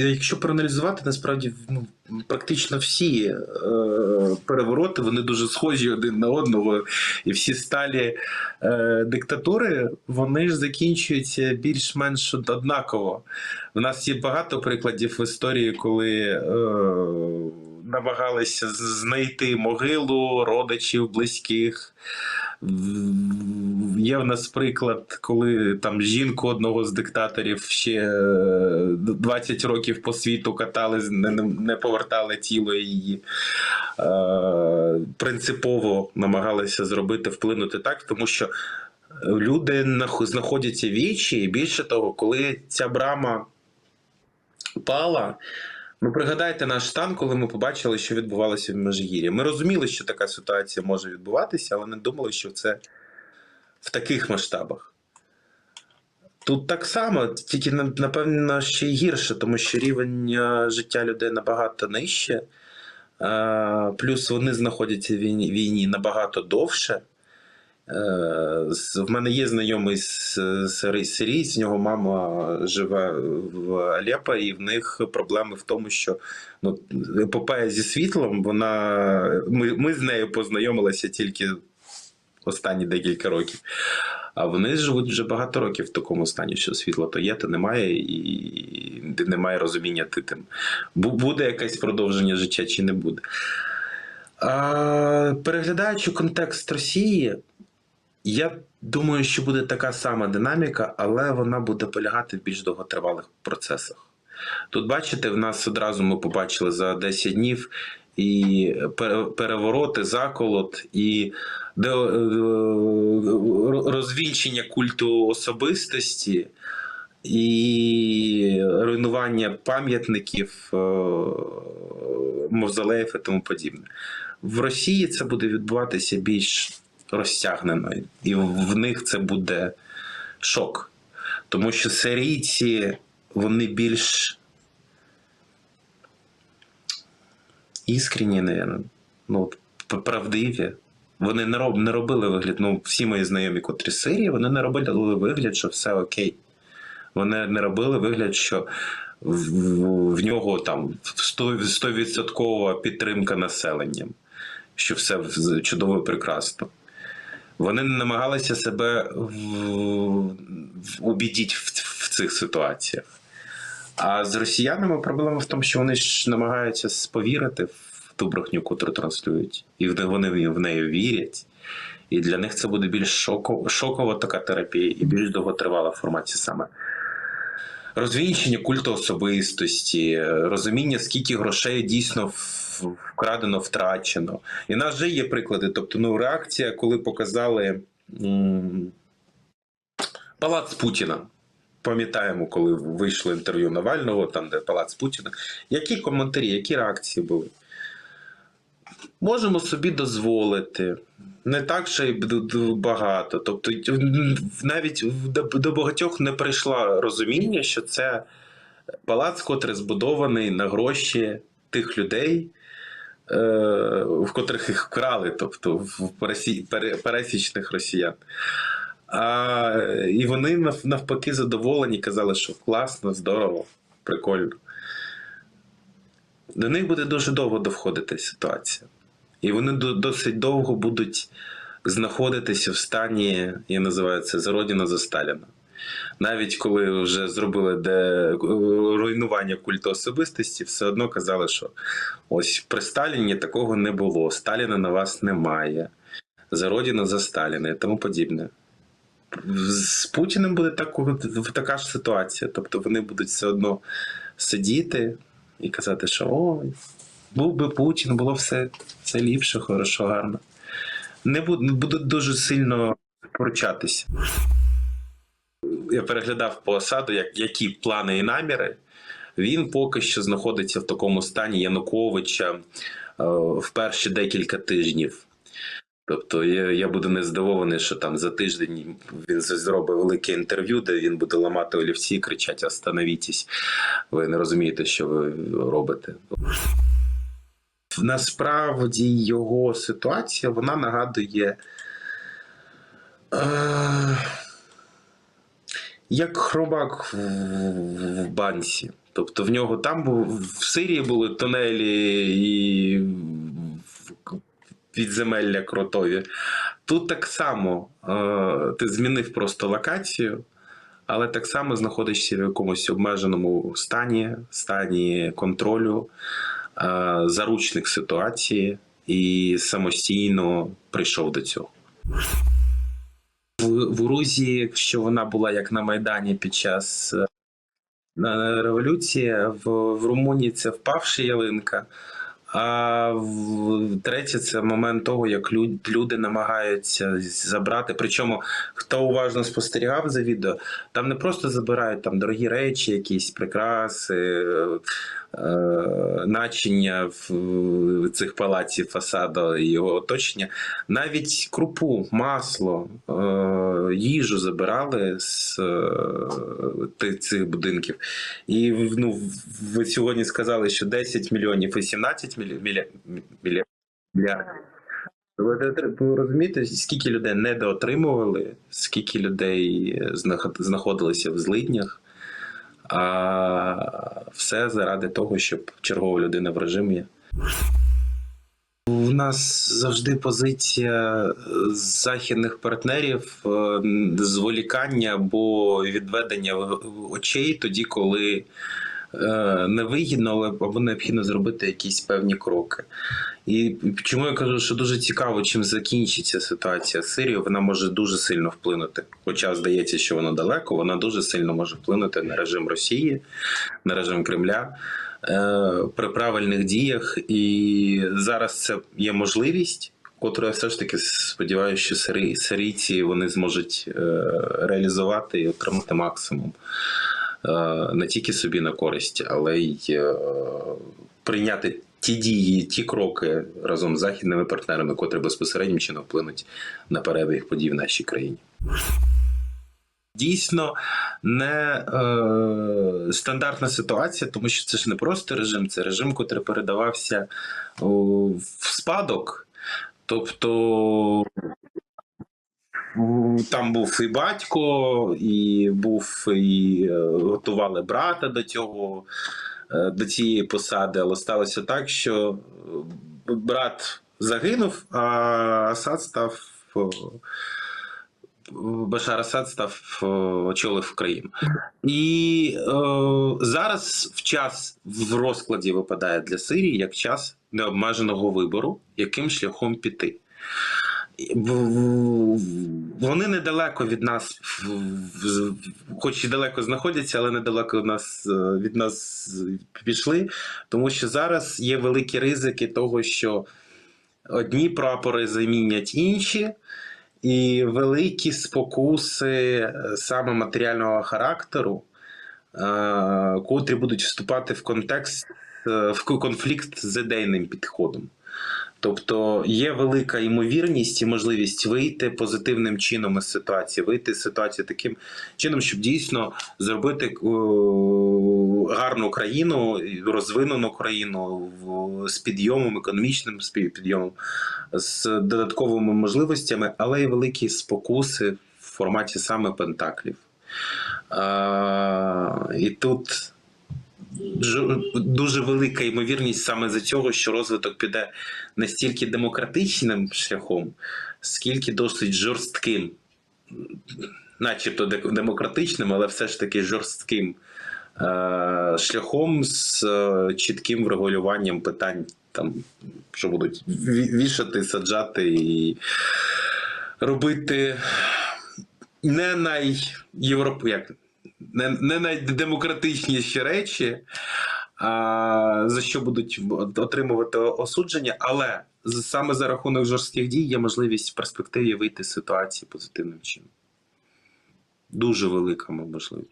Якщо проаналізувати, насправді ну, практично всі е, перевороти вони дуже схожі один на одного, і всі сталі е, диктатури вони ж закінчуються більш-менш однаково. У нас є багато прикладів в історії, коли е, намагалися знайти могилу родичів, близьких. Є в нас приклад, коли там жінку одного з диктаторів ще е, 20 років по світу катали, не, повертали тіло її. Е, принципово намагалися зробити, вплинути так, тому що люди нах- знаходяться вічі, і більше того, коли ця брама пала. Ну, пригадайте наш стан, коли ми побачили, що відбувалося в Межигір'ї. Ми розуміли, що така ситуація може відбуватися, але не думали, що це в таких масштабах. Тут так само, тільки напевно ще й гірше, тому що рівень е, життя людей набагато нижче. Е, Плюс вони знаходяться в війні, війні набагато довше. Е, В мене є знайомий сирійць, в нього мама живе в Алеппо, і в них проблеми в тому, що ну, епопея зі світлом, вона ми, ми з нею познайомилися тільки останні декілька років. А вони живуть вже багато років в такому стані, що світла то є, то немає, і немає розуміння ти тим. Буде якесь продовження життя чи не буде. А, переглядаючи контекст Росії, я думаю, що буде така сама динаміка, але вона буде полягати в більш довготривалих процесах. Тут, бачите, в нас одразу ми побачили за 10 днів і перевороти, заколот, і е, розвінчення культу особистості, і руйнування пам'ятників, е, мавзолеїв і тому подібне. В Росії це буде відбуватися більш розтягнено, і в них це буде шок. Тому що сирійці вони більш іскренні, ну, правдиві. Вони не, роб, не робили вигляд. Ну, всі мої знайомі, котрі Сирії, вони не робили вигляд, що все окей. Вони не робили вигляд, що в, в, в нього там 100%, 100% підтримка населенням, що все чудово і прекрасно. Вони не намагалися себе убідіть в, в цих ситуаціях. А з росіянами проблема в тому, що вони ж намагаються повірити в ту брехню, котру транслюють, і вони в неї вірять. І для них це буде більш шоко, шокова така терапія і більш довготривала формація саме. Розвінчення культу особистості, розуміння, скільки грошей дійсно вкрадено, втрачено. І в нас вже є приклади. Тобто, ну, реакція, коли показали м, палац Путіна. Пам'ятаємо, коли вийшло інтерв'ю Навального, там, де палац Путіна. Які коментарі, які реакції були? Можемо собі дозволити. Не так, що й багато. Тобто, навіть до, багатьох не прийшло розуміння, що це палац, котрий збудований на гроші тих людей, е, в котрих їх вкрали, тобто в пересічних росіян. А, і вони навпаки задоволені, казали, що класно, здорово, прикольно. До них буде дуже довго доходити ситуація. І вони досить довго будуть знаходитися в стані, я називаю це за Родіна за Сталіна. Навіть коли вже зробили де руйнування культу особистості, все одно казали, що ось при Сталіні такого не було. Сталіна на вас немає. За Родіна за Сталіна і тому подібне. З Путіним буде так, така ж ситуація. Тобто вони будуть все одно сидіти і казати, що ой, був би Путін, було все, все ліпше, хорошо, гарно. Не буду, буду дуже сильно поручатися. Я переглядав по осаду, як, які плани і наміри. Він поки що знаходиться в такому стані Януковича е, в перші декілька тижнів. Тобто я, я буду не здивований, що там за тиждень він зробить велике інтерв'ю, де він буде ламати олівці і кричати Остановітесь. Ви не розумієте, що ви робите. Насправді його ситуація вона нагадує. Е, як хробак в, в банці. Тобто в нього там в Сирії були тунелі і підземелля кротові. Тут так само е, ти змінив просто локацію, але так само знаходишся в якомусь обмеженому стані, стані контролю, е, заручник ситуації і самостійно прийшов до цього. В, в Грузії, якщо вона була як на Майдані під час е, революції, в, в Румунії це впавши ялинка. А третє, це момент того, як люди намагаються забрати. Причому, хто уважно спостерігав за відео, там не просто забирають там дорогі речі, якісь прикраси, е, е, начиння в, цих палаців фасаду і його оточення. Навіть крупу, масло, е, їжу забирали з цих будинків. І ну, ви сьогодні сказали, що 10 мільйонів і 17 мільярдів. Ви те- ви розумієте, скільки людей недоотримували, скільки людей знаходилися в злиднях, а все заради того, щоб чергова людина в режимі. У нас завжди позиція е, західних партнерів е, зволікання або відведення очей тоді, коли е, невигідно, але або необхідно зробити якісь певні кроки. І чому я кажу, що дуже цікаво, чим закінчиться ситуація з Сирією, вона може дуже сильно вплинути. Хоча здається, що вона далеко, вона дуже сильно може вплинути на режим Росії, на режим Кремля е, при правильних діях. І зараз це є можливість. Котру я все ж таки сподіваюся, що сирійці вони зможуть е, реалізувати і отримати максимум е, не тільки собі на користь, але й е, прийняти ті дії, ті кроки разом з західними партнерами, котрі безпосередньо чином вплинуть на перебіг подій в нашій країні. Дійсно не е, стандартна ситуація, тому що це ж не просто режим, це режим, котрий передавався о, в спадок. Тобто там був і батько, і був і е, готували брата до цього, е, до цієї посади, але сталося так, що е, брат загинув, а Асад став. Башар Асад став очолив Країну. І е, зараз в час в розкладі випадає для Сирії як час необмеженого вибору, яким шляхом піти. Вони недалеко від нас, хоч і далеко знаходяться, але недалеко від нас, е, від нас пішли, тому що зараз є великі ризики того, що одні прапори замінять інші, і великі спокуси е, саме матеріального характеру, е, котрі будуть вступати в контекст в конфлікт з ідейним підходом. Тобто є велика ймовірність і можливість вийти позитивним чином із ситуації, вийти з ситуації таким чином, щоб дійсно зробити е, гарну країну, розвинену країну з підйомом, економічним підйомом, з додатковими можливостями, але й великі спокуси в форматі саме пентаклів. І тут дуже велика ймовірність саме за цього, що розвиток піде не стільки демократичним шляхом, скільки досить жорстким, начебто демократичним, але все ж таки жорстким е- шляхом з е, чітким врегулюванням питань, там, що будуть ві- вішати, саджати і робити не найєвроп... не, не найдемократичніші речі, а, за що будуть отримувати осудження, але саме за рахунок жорстких дій є можливість в перспективі вийти з ситуації позитивним чином. Дуже велика можливість.